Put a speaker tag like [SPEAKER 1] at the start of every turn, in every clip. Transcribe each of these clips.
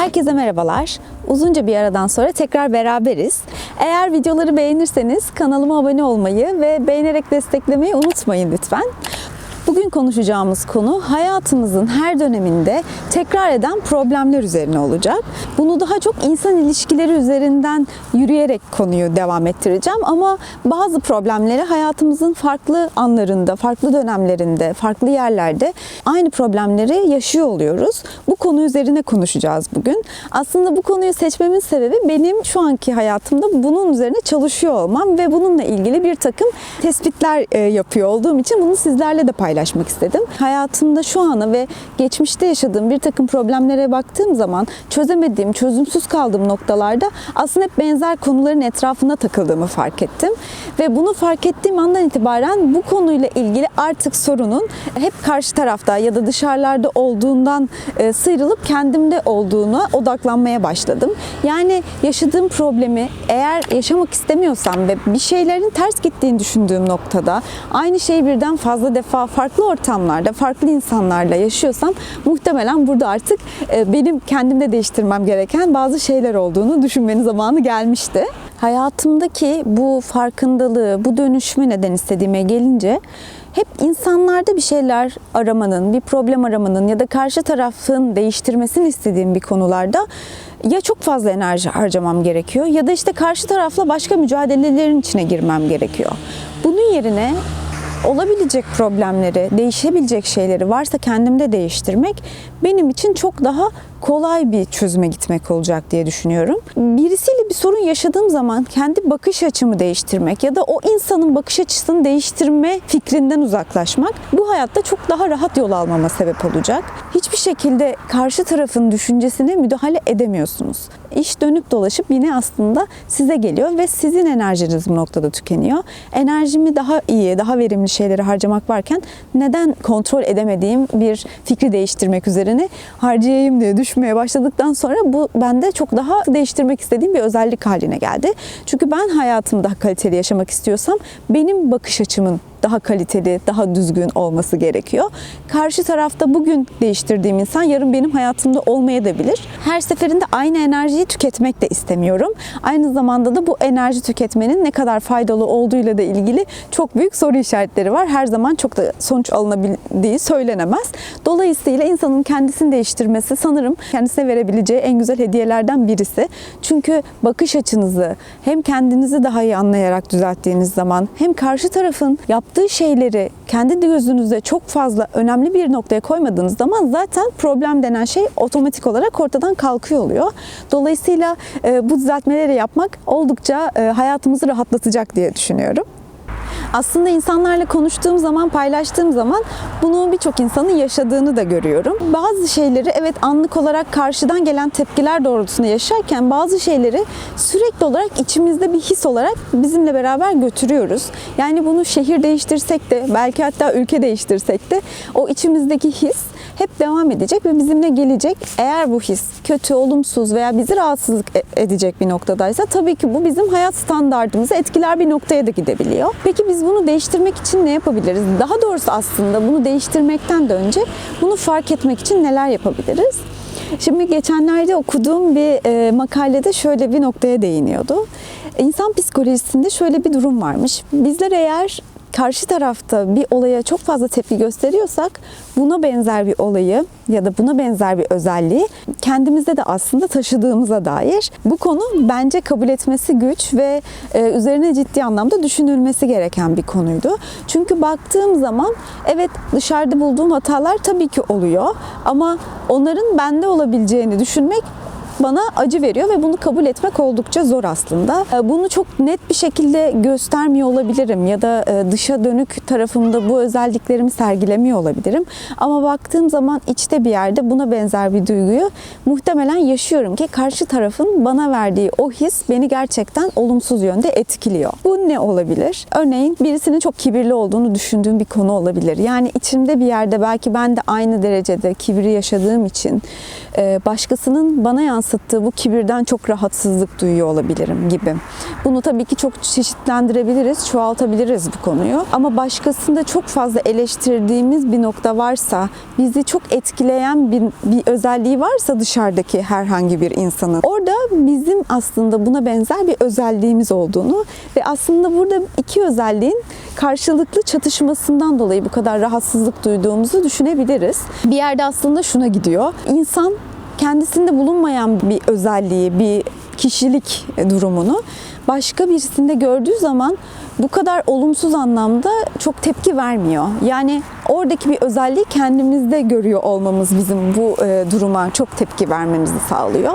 [SPEAKER 1] Herkese merhabalar. Uzunca bir aradan sonra tekrar beraberiz. Eğer videoları beğenirseniz kanalıma abone olmayı ve beğenerek desteklemeyi unutmayın lütfen. Bugün konuşacağımız konu hayatımızın her döneminde tekrar eden problemler üzerine olacak. Bunu daha çok insan ilişkileri üzerinden yürüyerek konuyu devam ettireceğim ama bazı problemleri hayatımızın farklı anlarında, farklı dönemlerinde, farklı yerlerde aynı problemleri yaşıyor oluyoruz. Bu konu üzerine konuşacağız bugün. Aslında bu konuyu seçmemin sebebi benim şu anki hayatımda bunun üzerine çalışıyor olmam ve bununla ilgili bir takım tespitler e, yapıyor olduğum için bunu sizlerle de paylaşmak istedim. Hayatımda şu ana ve geçmişte yaşadığım bir takım problemlere baktığım zaman çözemediğim, çözümsüz kaldığım noktalarda aslında hep benzer konuların etrafında takıldığımı fark ettim. Ve bunu fark ettiğim andan itibaren bu konuyla ilgili artık sorunun hep karşı tarafta ya da dışarılarda olduğundan e, sıyrılıp kendimde olduğuna odaklanmaya başladım. Yani yaşadığım problemi eğer yaşamak istemiyorsam ve bir şeylerin ters gittiğini düşündüğüm noktada aynı şeyi birden fazla defa farklı ortamlarda, farklı insanlarla yaşıyorsam muhtemelen burada artık e, benim kendimde değiştirmem gereken bazı şeyler olduğunu düşünmenin zamanı gelmişti. Hayatımdaki bu farkındalığı, bu dönüşümü neden istediğime gelince hep insanlarda bir şeyler aramanın, bir problem aramanın ya da karşı tarafın değiştirmesini istediğim bir konularda ya çok fazla enerji harcamam gerekiyor ya da işte karşı tarafla başka mücadelelerin içine girmem gerekiyor. Bunun yerine olabilecek problemleri, değişebilecek şeyleri varsa kendimde değiştirmek benim için çok daha kolay bir çözüme gitmek olacak diye düşünüyorum. Birisiyle bir sorun yaşadığım zaman kendi bakış açımı değiştirmek ya da o insanın bakış açısını değiştirme fikrinden uzaklaşmak bu hayatta çok daha rahat yol almama sebep olacak. Hiçbir şekilde karşı tarafın düşüncesine müdahale edemiyorsunuz. İş dönüp dolaşıp yine aslında size geliyor ve sizin enerjiniz bu noktada tükeniyor. Enerjimi daha iyi, daha verimli şeylere harcamak varken neden kontrol edemediğim bir fikri değiştirmek üzerine harcayayım diye düşmeye başladıktan sonra bu bende çok daha değiştirmek istediğim bir özellik haline geldi. Çünkü ben hayatımı daha kaliteli yaşamak istiyorsam benim bakış açımın daha kaliteli, daha düzgün olması gerekiyor. Karşı tarafta bugün değiştirdiğim insan yarın benim hayatımda olmayabilir. Her seferinde aynı enerjiyi tüketmek de istemiyorum. Aynı zamanda da bu enerji tüketmenin ne kadar faydalı olduğuyla da ilgili çok büyük soru işaretleri var. Her zaman çok da sonuç alınabildiği söylenemez. Dolayısıyla insanın kendisini değiştirmesi sanırım kendisine verebileceği en güzel hediyelerden birisi. Çünkü bakış açınızı hem kendinizi daha iyi anlayarak düzelttiğiniz zaman hem karşı tarafın yaptığı yaptığı şeyleri kendi gözünüzde çok fazla önemli bir noktaya koymadığınız zaman zaten problem denen şey otomatik olarak ortadan kalkıyor oluyor. Dolayısıyla e, bu düzeltmeleri yapmak oldukça e, hayatımızı rahatlatacak diye düşünüyorum. Aslında insanlarla konuştuğum zaman, paylaştığım zaman bunu birçok insanın yaşadığını da görüyorum. Bazı şeyleri evet anlık olarak karşıdan gelen tepkiler doğrultusunda yaşarken bazı şeyleri sürekli olarak içimizde bir his olarak bizimle beraber götürüyoruz. Yani bunu şehir değiştirsek de belki hatta ülke değiştirsek de o içimizdeki his hep devam edecek ve bizimle gelecek. Eğer bu his kötü, olumsuz veya bizi rahatsızlık edecek bir noktadaysa tabii ki bu bizim hayat standartımızı etkiler bir noktaya da gidebiliyor. Peki biz bunu değiştirmek için ne yapabiliriz? Daha doğrusu aslında bunu değiştirmekten de önce bunu fark etmek için neler yapabiliriz? Şimdi geçenlerde okuduğum bir e, makalede şöyle bir noktaya değiniyordu. İnsan psikolojisinde şöyle bir durum varmış. Bizler eğer karşı tarafta bir olaya çok fazla tepki gösteriyorsak buna benzer bir olayı ya da buna benzer bir özelliği kendimizde de aslında taşıdığımıza dair bu konu bence kabul etmesi güç ve e, üzerine ciddi anlamda düşünülmesi gereken bir konuydu. Çünkü baktığım zaman evet dışarıda bulduğum hatalar tabii ki oluyor ama onların bende olabileceğini düşünmek bana acı veriyor ve bunu kabul etmek oldukça zor aslında. E, bunu çok net bir şekilde göstermiyor olabilirim ya da e, dışa dönük tarafımda bu özelliklerimi sergilemiyor olabilirim. Ama baktığım zaman içte bir yerde buna benzer bir duyguyu muhtemelen yaşıyorum ki karşı tarafın bana verdiği o his beni gerçekten olumsuz yönde etkiliyor. Bu ne olabilir? Örneğin birisinin çok kibirli olduğunu düşündüğüm bir konu olabilir. Yani içimde bir yerde belki ben de aynı derecede kibri yaşadığım için e, başkasının bana yansıttığı yansıttığı bu kibirden çok rahatsızlık duyuyor olabilirim gibi. Bunu tabii ki çok çeşitlendirebiliriz, çoğaltabiliriz bu konuyu. Ama başkasında çok fazla eleştirdiğimiz bir nokta varsa, bizi çok etkileyen bir, bir özelliği varsa dışarıdaki herhangi bir insanın, orada bizim aslında buna benzer bir özelliğimiz olduğunu ve aslında burada iki özelliğin karşılıklı çatışmasından dolayı bu kadar rahatsızlık duyduğumuzu düşünebiliriz. Bir yerde aslında şuna gidiyor. İnsan kendisinde bulunmayan bir özelliği, bir kişilik durumunu başka birisinde gördüğü zaman bu kadar olumsuz anlamda çok tepki vermiyor. Yani oradaki bir özelliği kendimizde görüyor olmamız bizim bu e, duruma çok tepki vermemizi sağlıyor.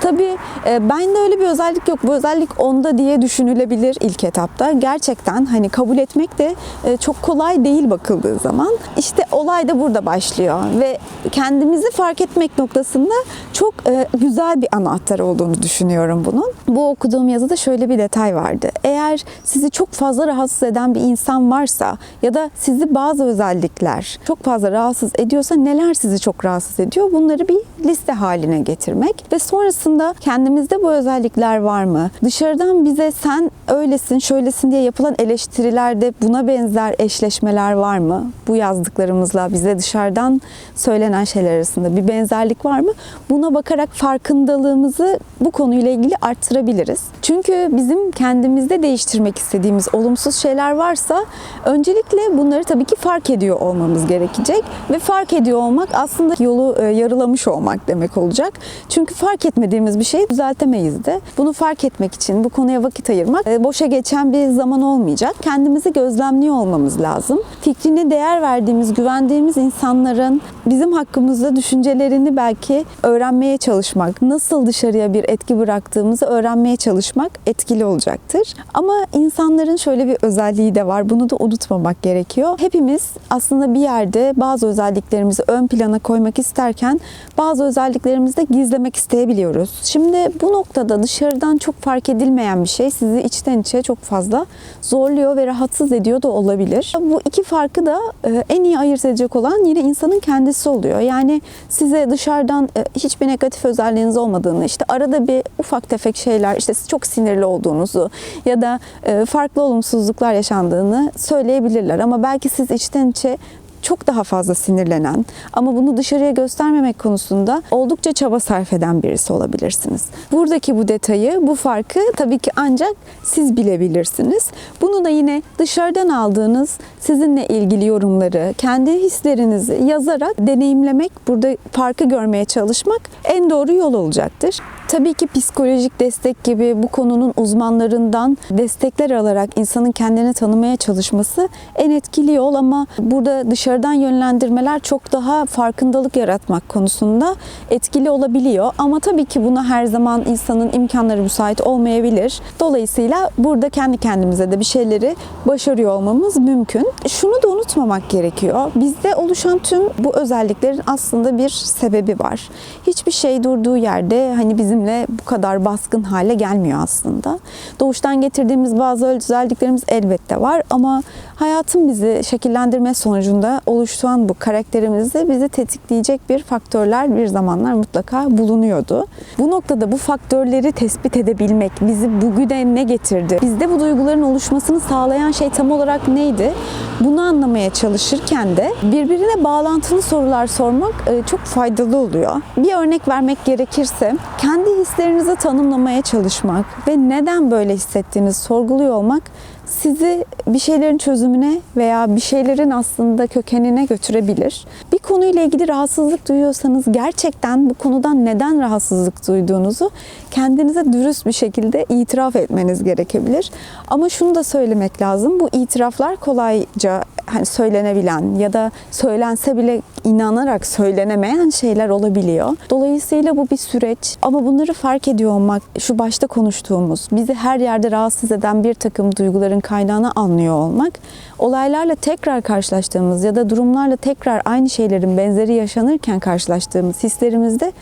[SPEAKER 1] Tabii e, bende öyle bir özellik yok. Bu özellik onda diye düşünülebilir ilk etapta. Gerçekten hani kabul etmek de e, çok kolay değil bakıldığı zaman. İşte olay da burada başlıyor ve kendimizi fark etmek noktasında çok e, güzel bir anahtar olduğunu düşünüyorum bunun. Bu okuduğum yazıda şöyle bir detay vardı. Eğer sizi çok fazla rahatsız eden bir insan varsa ya da sizi bazı özellikler çok fazla rahatsız ediyorsa neler sizi çok rahatsız ediyor? Bunları bir liste haline getirmek ve sonrasında kendimizde bu özellikler var mı? Dışarıdan bize sen öylesin, şöylesin diye yapılan eleştirilerde buna benzer eşleşmeler var mı? Bu yazdıklarımızla bize dışarıdan söylenen şeyler arasında bir benzerlik var mı? Buna bakarak farkındalığımızı bu konuyla ilgili arttırabiliriz. Çünkü bizim kendimizde değiştirmek istediğimiz olumsuz şeyler varsa öncelikle bunları tabii ki fark ediyor olmamız gerekecek ve fark ediyor olmak aslında yolu e, yarılamış olmak demek olacak. Çünkü fark etmediğimiz bir şeyi düzeltemeyiz de. Bunu fark etmek için bu konuya vakit ayırmak e, boşa geçen bir zaman olmayacak. Kendimizi gözlemliyor olmamız lazım. Fikrine değer verdiğimiz, güvendiğimiz insanların bizim hakkımızda düşüncelerini belki öğrenmeye çalışmak, nasıl dışarıya bir etki bıraktığımızı öğrenmeye çalışmak etkili olacaktır. Ama insanların şöyle bir özelliği de var. Bunu da unutmamak gerekiyor. Hepimiz aslında bir yerde bazı özelliklerimizi ön plana koymak isterken bazı özelliklerimizi de gizlemek isteyebiliyoruz. Şimdi bu noktada dışarıdan çok fark edilmeyen bir şey sizi içten içe çok fazla zorluyor ve rahatsız ediyor da olabilir. Bu iki farkı da e, en iyi ayırt edecek olan yine insanın kendisi oluyor. Yani size dışarıdan e, hiçbir negatif özelliğiniz olmadığını, işte arada bir ufak tefek şeyler, işte çok sinirli olduğunuzu ya da e, farklı olumsuzluklar yaşandığını söyleyebilirler. Ama belki siz içten içe çok daha fazla sinirlenen ama bunu dışarıya göstermemek konusunda oldukça çaba sarf eden birisi olabilirsiniz. Buradaki bu detayı, bu farkı tabii ki ancak siz bilebilirsiniz. Bunu da yine dışarıdan aldığınız sizinle ilgili yorumları, kendi hislerinizi yazarak deneyimlemek, burada farkı görmeye çalışmak en doğru yol olacaktır. Tabii ki psikolojik destek gibi bu konunun uzmanlarından destekler alarak insanın kendini tanımaya çalışması en etkili yol ama burada dışarıdan yönlendirmeler çok daha farkındalık yaratmak konusunda etkili olabiliyor. Ama tabii ki buna her zaman insanın imkanları müsait olmayabilir. Dolayısıyla burada kendi kendimize de bir şeyleri başarıyor olmamız mümkün. Şunu da unutmamak gerekiyor. Bizde oluşan tüm bu özelliklerin aslında bir sebebi var. Hiçbir şey durduğu yerde hani bizim bizimle bu kadar baskın hale gelmiyor aslında. Doğuştan getirdiğimiz bazı özelliklerimiz elbette var ama hayatın bizi şekillendirme sonucunda oluşturan bu karakterimizde bizi tetikleyecek bir faktörler bir zamanlar mutlaka bulunuyordu. Bu noktada bu faktörleri tespit edebilmek bizi bugüne ne getirdi? Bizde bu duyguların oluşmasını sağlayan şey tam olarak neydi? Bunu anlamaya çalışırken de birbirine bağlantılı sorular sormak e, çok faydalı oluyor. Bir örnek vermek gerekirse kendi hislerinizi tanımlamaya çalışmak ve neden böyle hissettiğinizi sorguluyor olmak sizi bir şeylerin çözümüne veya bir şeylerin aslında kökenine götürebilir. Bir konuyla ilgili rahatsızlık duyuyorsanız gerçekten bu konudan neden rahatsızlık duyduğunuzu kendinize dürüst bir şekilde itiraf etmeniz gerekebilir. Ama şunu da söylemek lazım. Bu itiraflar kolayca hani söylenebilen ya da söylense bile inanarak söylenemeyen şeyler olabiliyor. Dolayısıyla bu bir süreç ama bunları fark ediyor olmak, şu başta konuştuğumuz, bizi her yerde rahatsız eden bir takım duyguların kaynağını anlıyor olmak, olaylarla tekrar karşılaştığımız ya da durumlarla tekrar aynı şeylerin benzeri yaşanırken karşılaştığımız hislerimizde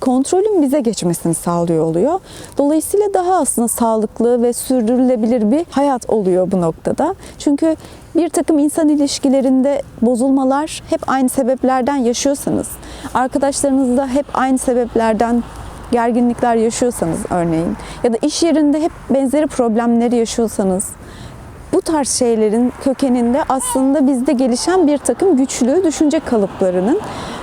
[SPEAKER 1] kontrolün bize geçmesini sağlıyor oluyor. Dolayısıyla daha aslında sağlıklı ve sürdürülebilir bir hayat oluyor bu noktada. Çünkü bir takım insan ilişkilerinde bozulmalar hep aynı sebeplerden yaşıyorsanız, arkadaşlarınızda hep aynı sebeplerden gerginlikler yaşıyorsanız örneğin ya da iş yerinde hep benzeri problemleri yaşıyorsanız bu tarz şeylerin kökeninde aslında bizde gelişen bir takım güçlü düşünce kalıplarının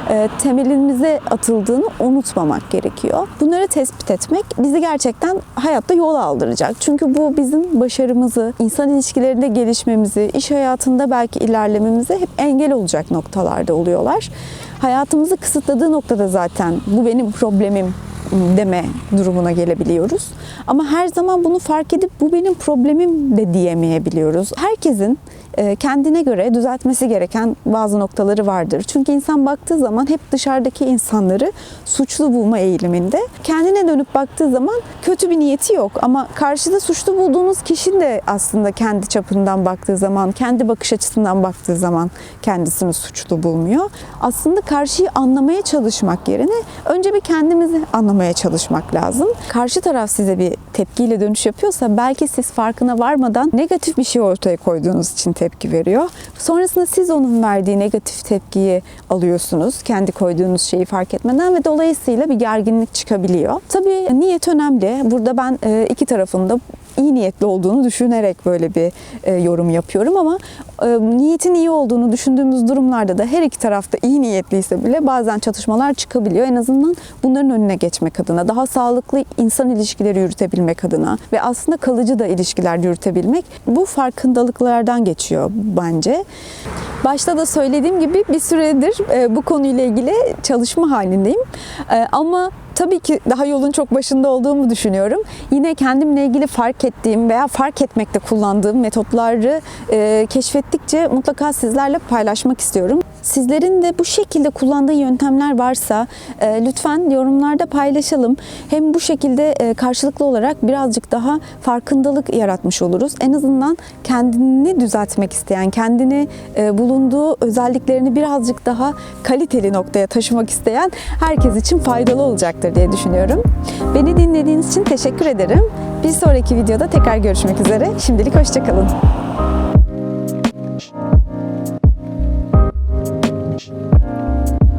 [SPEAKER 1] e, temelimize atıldığını unutmamak gerekiyor. Bunları tespit etmek bizi gerçekten hayatta yol aldıracak. Çünkü bu bizim başarımızı, insan ilişkilerinde gelişmemizi, iş hayatında belki ilerlememize hep engel olacak noktalarda oluyorlar. Hayatımızı kısıtladığı noktada zaten bu benim problemim deme durumuna gelebiliyoruz. Ama her zaman bunu fark edip bu benim problemim de diyemeyebiliyoruz. Herkesin kendine göre düzeltmesi gereken bazı noktaları vardır. Çünkü insan baktığı zaman hep dışarıdaki insanları suçlu bulma eğiliminde. Kendine dönüp baktığı zaman kötü bir niyeti yok ama karşıda suçlu bulduğunuz kişi de aslında kendi çapından baktığı zaman, kendi bakış açısından baktığı zaman kendisini suçlu bulmuyor. Aslında karşıyı anlamaya çalışmak yerine önce bir kendimizi anlamaya çalışmak lazım. Karşı taraf size bir tepkiyle dönüş yapıyorsa belki siz farkına varmadan negatif bir şey ortaya koyduğunuz için tepki veriyor. Sonrasında siz onun verdiği negatif tepkiyi alıyorsunuz. Kendi koyduğunuz şeyi fark etmeden ve dolayısıyla bir gerginlik çıkabiliyor. Tabii niyet önemli. Burada ben e, iki tarafında iyi niyetli olduğunu düşünerek böyle bir e, yorum yapıyorum ama e, niyetin iyi olduğunu düşündüğümüz durumlarda da her iki tarafta iyi niyetliyse bile bazen çatışmalar çıkabiliyor. En azından bunların önüne geçmek adına, daha sağlıklı insan ilişkileri yürütebilmek adına ve aslında kalıcı da ilişkiler yürütebilmek bu farkındalıklardan geçiyor bence. Başta da söylediğim gibi bir süredir e, bu konuyla ilgili çalışma halindeyim. E, ama tabii ki daha yolun çok başında olduğumu düşünüyorum. Yine kendimle ilgili fark ettiğim veya fark etmekte kullandığım metotları e, keşfettikçe mutlaka sizlerle paylaşmak istiyorum. Sizlerin de bu şekilde kullandığı yöntemler varsa e, lütfen yorumlarda paylaşalım. Hem bu şekilde e, karşılıklı olarak birazcık daha farkındalık yaratmış oluruz. En azından kendini düzeltmek isteyen, kendini e, bulunduğu özelliklerini birazcık daha kaliteli noktaya taşımak isteyen herkes için faydalı olacaktır diye düşünüyorum. Beni dinlediğiniz için teşekkür ederim. Bir sonraki videoda tekrar görüşmek üzere. Şimdilik hoşçakalın.